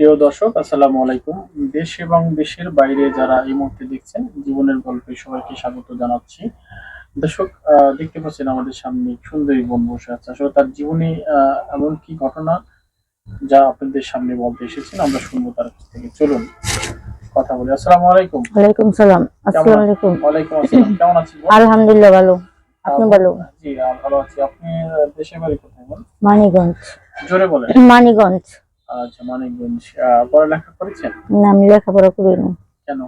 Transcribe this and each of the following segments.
প্রিয় দর্শক আসসালামু আলাইকুম। দেশ এবং দেশের বাইরে যারা এই মুহূর্তে দেখছেন জীবনের গল্পে সবাইকে স্বাগত জানাচ্ছি। দর্শক দেখতে পাচ্ছেন আমাদের সামনে সুন্দরী বোন বসে আছে। আসলে তার জীবনে এমন কি ঘটনা যা আপনাদের সামনে বলতে এসেছেন আমরা শুনব তার কাছ থেকে। চলুন কথা বলি। আসসালামু আলাইকুম। ওয়ালাইকুম সালাম। আসসালামু আলাইকুম। ওয়ালাইকুম আসসালাম। কেমন আছেন আলহামদুলিল্লাহ ভালো। আপনি ভালো জি ভালো আছি। আপনি দেশের বাড়ি কোথায় বল মানিগঞ্জ। জোরে বলেন। মানিগঞ্জ। আচ্ছা মানিকগঞ্জ পড়ালেখা করেছেন? না আমি লেখাপড়া করি না। কেন?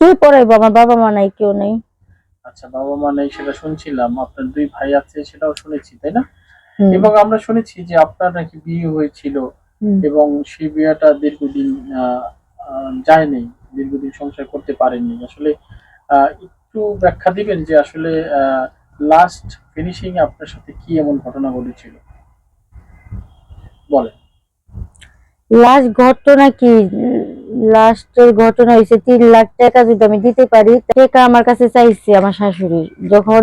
কে পড়াইবো? আমার বাবা মা নাই কেউ নেই। আচ্ছা বাবা মা নেই সেটা শুনছিলাম। আপনার দুই ভাই আছে সেটাও শুনেছি তাই না? এবং আমরা শুনেছি যে আপনার নাকি বিয়ে হয়েছিল এবং সেই বিয়েটা দীর্ঘদিন যায়নি দীর্ঘদিন সংসার করতে পারেননি। আসলে আহ, একটু ব্যাখ্যা দিবেন যে আসলে লাস্ট ফিনিশিং আপনার সাথে কি এমন ঘটনা ঘটেছিল? বলেন। লাস্ট ঘটনা কি? লাস্টের ঘটনা হয়েছে তিন লাখ টাকা যদি আমি দিতে পারি টাকা আমার কাছে চাইছে আমার শাশুড়ি। যখন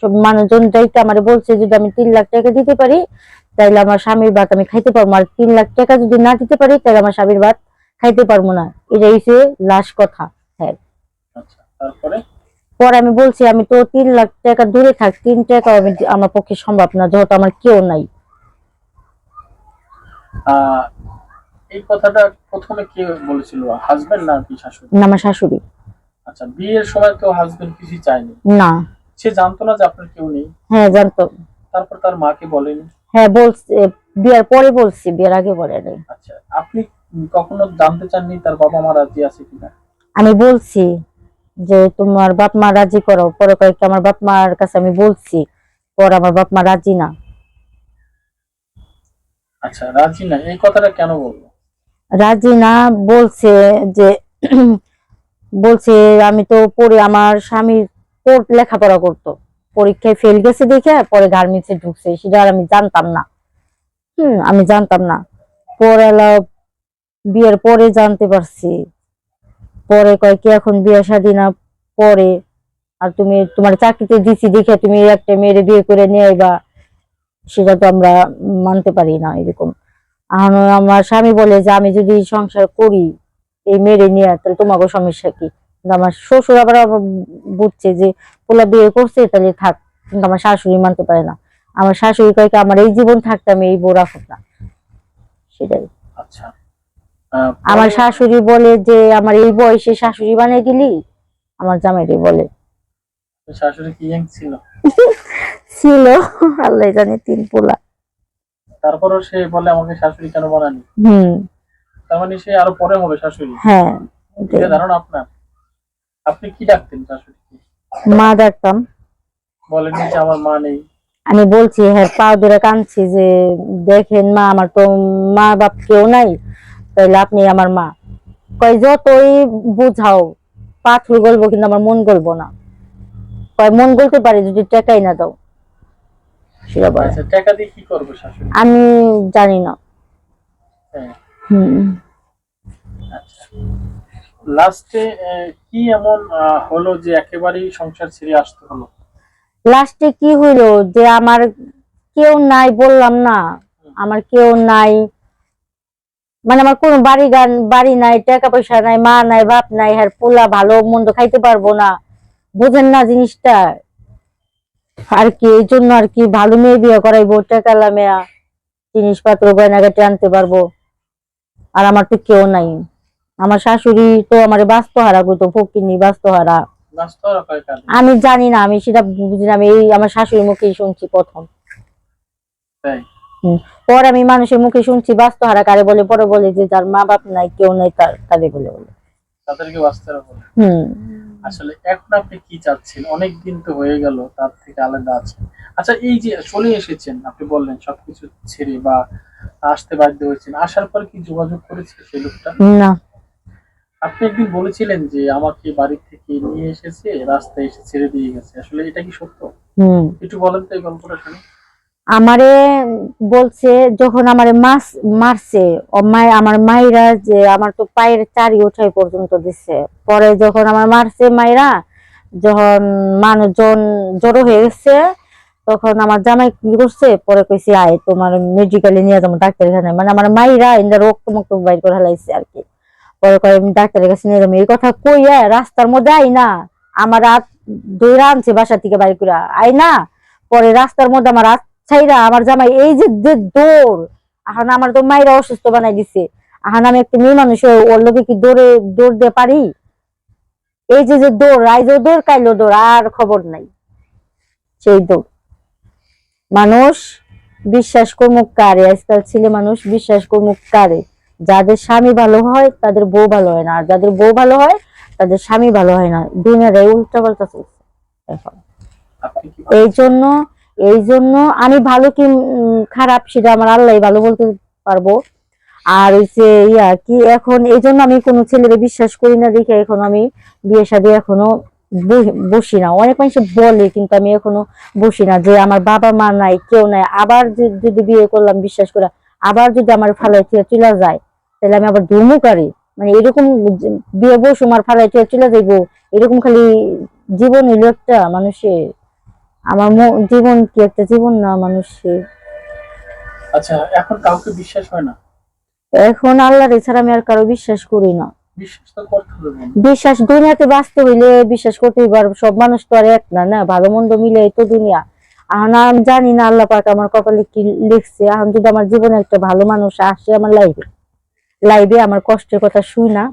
সব মানুষজন যাইতে আমার বলছে যদি আমি তিন লাখ টাকা দিতে পারি তাইলে আমার স্বামীর ভাত আমি খাইতে পারব। আর তিন লাখ টাকা যদি না দিতে পারি তাহলে আমার স্বামীর ভাত খাইতে পারব না। এটা হচ্ছে লাস্ট কথা হ্যাঁ। আচ্ছা পরে আমি বলছি আমি তো তিন লাখ টাকা দূরে থাক তিন টাকা আমি আমার পক্ষে সম্ভব না যেহেতু আমার কেউ নাই। এই কথাটা প্রথমে কে বলেছিল? হাজবেন্ড না কি শাশুড়ি? না আমার শাশুড়ি। আচ্ছা বিয়ের সময় তো হাজবেন্ড কিছুই চায়নি? না। সে জানতো না যে আপনার কেউ নেই? হ্যাঁ জানতো। তারপর তার মাকে বলেনি? হ্যাঁ বলছে বিয়ার পরে বলছি বিয়ের আগে বলে নাই। আচ্ছা আপনি কখনো জানতে চাননি তার বাবা মা রাজি আছে কিনা? আমি বলছি যে তোমার বাপ মা রাজি করো পরে কয়েকটা আমার বাপ মার কাছে আমি বলছি পরে আমার বাপ মা রাজি না। আচ্ছা রাজি না এই কথাটা কেন বলব রাজি না বলছে যে, বলছে আমি তো পড়ে আমার স্বামীর পড়- লেখাপড়া করতো। পরীক্ষায় ফেল গেছে দেখে, পরে গার্মেন্টসে ঢুকছে। সেটা আর আমি জানতাম না। হুম, আমি জানতাম না। পরে বিয়ের পরে জানতে পারছি। পরে কয় কি এখন বিয়ে শাদী না পরে? আর তুমি তোমার চাকরিতে দিছি দেখে তুমি একটা মেয়ের বিয়ে করে নিয়ে আইবা। সেটা তো আমরা মানতে পারি না এরকম। আমার স্বামী বলে যে আমি যদি সংসার করি এই মেরে নিয়ে তাহলে তোমাকে সমস্যা কি? আমার শ্বশুর আবার বুঝছে যে পোলা বিয়ে করছে তাহলে থাক। কিন্তু আমার শাশুড়ি মানতে পারে না। আমার শাশুড়ি কয়েক আমার এই জীবন থাকতে আমি এই রাখুক না। সেটাই। আচ্ছা। আমার শাশুড়ি বলে যে আমার এই বয়সে শাশুড়ি বানিয়ে দিলি? আমার জামাইটি বলে। শাশুড়ি কি ছিল? ছিল আল্লাহ জানে তিন পোলা। তারপরও সে বলে আমাকে শাশুড়ি কেন বানানি হুম। তার মানে সে আরও পরে হবে শাশুড়ি। হ্যাঁ এটা ধারণা আপনার? আপনি কি ডাকতেন শাশুড়িকে? মা ডাকতাম। বলেন যে আমার মা নেই। আমি বলছি হ্যাঁ পা ধরে কাঁদছি যে দেখেন মা আমার তো মা বাপ কেউ নাই তাইলে আপনি আমার মা। কয় যতই বুঝাও পাথর গলবো কিন্তু আমার মন গলবো না। কয় মন গলতে পারে যদি টাকাই না দাও। আচ্ছা টাকা দিয়ে কি করবে শাশুড়ি? আমি জানি না। হ্যাঁ। হুম। আচ্ছা। লাস্টে কি এমন হলো যে একেবারেই সংসার ছেড়ে আসতে হলো? লাস্টে কি হইল যে আমার কেউ নাই বললাম না। আমার কেউ নাই। মানে আমার কোনো বাড়ি গান বাড়ি নাই টাকা পয়সা নাই মা নাই বাপ নাই হ্যাঁ পোলা ভালো মন্দ খাইতে পারব না। বোঝেন না জিনিসটা। আর কি এই জন্য আর কি ভালো মেয়ে বিয়ে করাইবো টাকা লামেয়া জিনিসপত্র গয়নাগাটি আনতে পারব। আর আমার তো কেউ নাই। আমার শাশুড়ি তো আমার বাস্তহারা কইতো ফকিনি রাখা কাজে আমি জানি না আমি সেটা বুঝি না আমি এই আমার শাশুড়ির মুখেই শুনছি প্রথম। তাই? পরে আমি মানুষের মুখে শুনছি বাস্ত হারা কারে বলে পরে বলে যে যার মা বাপ নাই কেউ নাই তার তাদের বলে বলে। তাদেরকে রাখো হম। আসলে এখন আপনি কি চাচ্ছেন? অনেক দিন তো হয়ে গেল তার থেকে আলাদা আছেন। আচ্ছা এই যে চলে এসেছেন আপনি বললেন সবকিছু ছেড়ে বা আসতে বাধ্য হয়েছেন আসার পর কি যোগাযোগ করেছে সেই লোকটা? না। আপনি একদিন বলেছিলেন যে আমাকে বাড়ি থেকে নিয়ে এসেছে রাস্তায় এসে ছেড়ে দিয়ে গেছে। আসলে এটা কি সত্য? হম। একটু বলেন তো এই গল্পটা শুনি। আমারে বলছে, যখন আমারে মাস মারছে আমার মাইরা যে আমার তো পায়ের চারি ওঠাই পর্যন্ত দিছে। পরে যখন আমার মারছে মাইরা, যখন মানুষজন জড়ো হয়ে গেছে, তখন আমার জামাই কি করছে, পরে কইছি, আয়, তোমার মেডিকেলে নিয়ে যাব ডাক্তারের কাছে মানে আমার মাইরা ইন্দা রক্ত মুক্ত বাইর করে হালাইছে আর কি। পরে কয় ডাক্তারের কাছে নিয়ে যাব। এই কথা কইয়া রাস্তার মধ্যে আই না। আমার রাত দুই আনছে বাসা থেকে বাইর করে আই না। পরে রাস্তার মধ্যে আমার রাত ছাইরা আমার জামাই এই যে যে দৌড় এখন আমার তো মায়েরা অসুস্থ বানাই দিছে। এখন আমি একটা মেয়ে মানুষ ওর লোকে কি দৌড়ে দৌড় দিয়ে পারি? এই যে যে দৌড় আইজও দৌড় কাইলো দৌড় আর খবর নাই। সেই দৌড়। মানুষ বিশ্বাস করমুক কারে আজকাল ছেলে মানুষ বিশ্বাস করমুক কারে। যাদের স্বামী ভালো হয় তাদের বউ ভালো হয় না। আর যাদের বউ ভালো হয় তাদের স্বামী ভালো হয় না। দুনিয়াটাই উল্টা পাল্টা চলছে। এখন। এই জন্য এই জন্য আমি ভালো কি খারাপ সেটা আমার আল্লাহ ভালো বলতে পারব। আর হচ্ছে ইয়া, কি এখন এই জন্য আমি কোনো ছেলেরে বিশ্বাস করি না দেখে এখন আমি বিয়ে শাদী এখনও বসি না। অনেক মানুষ বলে কিন্তু আমি এখনও বসি না যে আমার বাবা মা নাই, কেউ নাই। আবার যদি বিয়ে করলাম বিশ্বাস করে, আবার যদি আমার ফালাই থেকে চলে যায়, তাহলে আমি আবার ধুমুকারি মানে এরকম বিয়ে বসু আমার ফালাই থেকে চলে যাইবো, এরকম খালি জীবন হইল একটা মানুষের। আমার জীবন কি একটা জীবন না মানুষের আচ্ছা এখন কাউকে বিশ্বাস হয় না? এখন আল্লাহর ছাড়া আমি আর কারও বিশ্বাস করি না। বিশ্বাস করতে দুনিয়াতে বাঁচতে হইলে বিশ্বাস করতেই পারব সব মানুষ তো আর এক না না? ভালো মন্দ মিলে তো দুনিয়া। এখন আমি জানি না আল্লাহ পাক আমার কপালে কি লিখছে। এখন যদি আমার জীবনে একটা ভালো মানুষ আসে আমার লাইফে লাইভে আমার কষ্টের কথা শুই না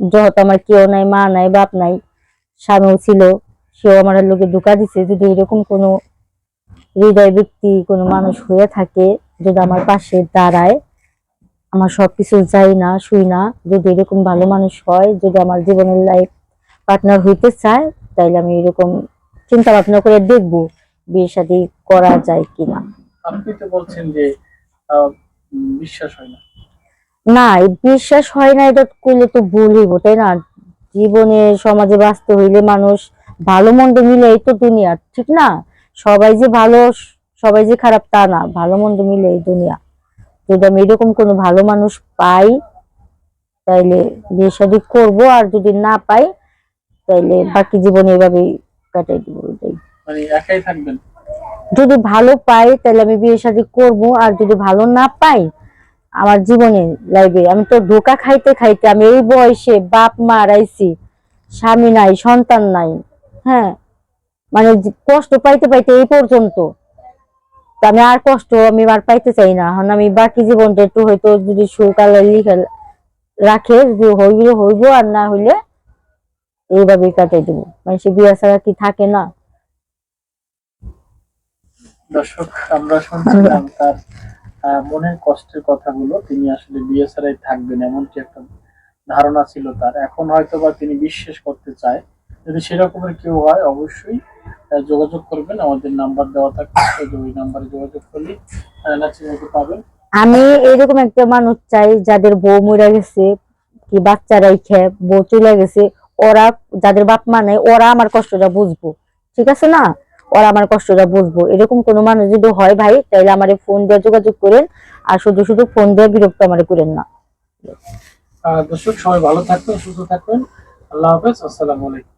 যেহেতু আমার কেউ নাই মা নাই বাপ নাই স্বামীও ছিল সেও আমার লোকে ধোকা দিছে। যদি এরকম কোনো হৃদয় ব্যক্তি কোনো মানুষ হয়ে থাকে যদি আমার পাশে দাঁড়ায় আমার সব কিছু যাই না শুই না যদি এরকম ভালো মানুষ হয় যদি আমার জীবনের লাইফ পার্টনার হইতে চায় তাইলে আমি এরকম চিন্তা ভাবনা করে দেখব বিয়ে শাদী করা যায় কিনা। আপনি তো বলছেন যে বিশ্বাস হয় না। না বিশ্বাস হয় না এটা করলে তো ভুল হইব তাই না? জীবনে সমাজে বাঁচতে হইলে মানুষ ভালো মন্দ মিলে এই তো দুনিয়া ঠিক না? সবাই যে ভালো সবাই যে খারাপ তা না ভালো মন্দ মিলে এই দুনিয়া। যদি আমি এরকম কোনো ভালো মানুষ পাই তাইলে বিয়ে শাদী করব আর যদি না পাই তাইলে বাকি জীবন এভাবেই কাটাই দিব মানে একাই থাকবেন? যদি ভালো পাই তাহলে আমি বিয়ে শাদী করব আর যদি ভালো না পাই আমার জীবনে লাইফে আমি তো ধোকা খাইতে খাইতে আমি এই বয়সে বাপ মা হারাইছি স্বামী নাই সন্তান নাই হ্যাঁ। মানে কষ্ট পাইতে পাইতে এই পর্যন্ত। আমি আর কষ্ট আমি আর পাইতে চাই না। এখন আমি বাকি জীবনটা একটু হয়তো যদি আল্লাহ লিখে রাখে, যদি হইলে হইব, আর না হইলে এইভাবেই কাটাই দেবো। মানে সে বিয়ে ছাড়া কি থাকে না? দর্শক, আমরা শুনছিলাম তার মনের কষ্টের কথাগুলো। তিনি আসলে বিয়ে ছাড়াই থাকবেন, এমনটি একটা ধারণা ছিল তার। এখন হয়তো বা তিনি বিশ্বাস করতে চায়। যদি সেরকমের কেউ হয় অবশ্যই যোগাযোগ করবেন। আমাদের নাম্বার দেওয়া থাকবে ওই নাম্বারে যোগাযোগ করলে নাচিমাকে পাবেন। আমি এরকম একটা মানুষ চাই যাদের বউ মরে গেছে কি বাচ্চা রাইখে বউ চলে গেছে ওরা যাদের বাপ মা নাই ওরা আমার কষ্টটা বুঝব। ঠিক আছে না? ওরা আমার কষ্টটা বুঝব। এরকম কোনো মানুষ যদি হয় ভাই তাহলে আমার ফোন দিয়ে যোগাযোগ করেন আর শুধু শুধু ফোন দিয়ে বিরক্ত আমার করেন না। দর্শক সবাই ভালো থাকবেন সুস্থ থাকবেন। আল্লাহ হাফেজ আসসালামু আলাইকুম।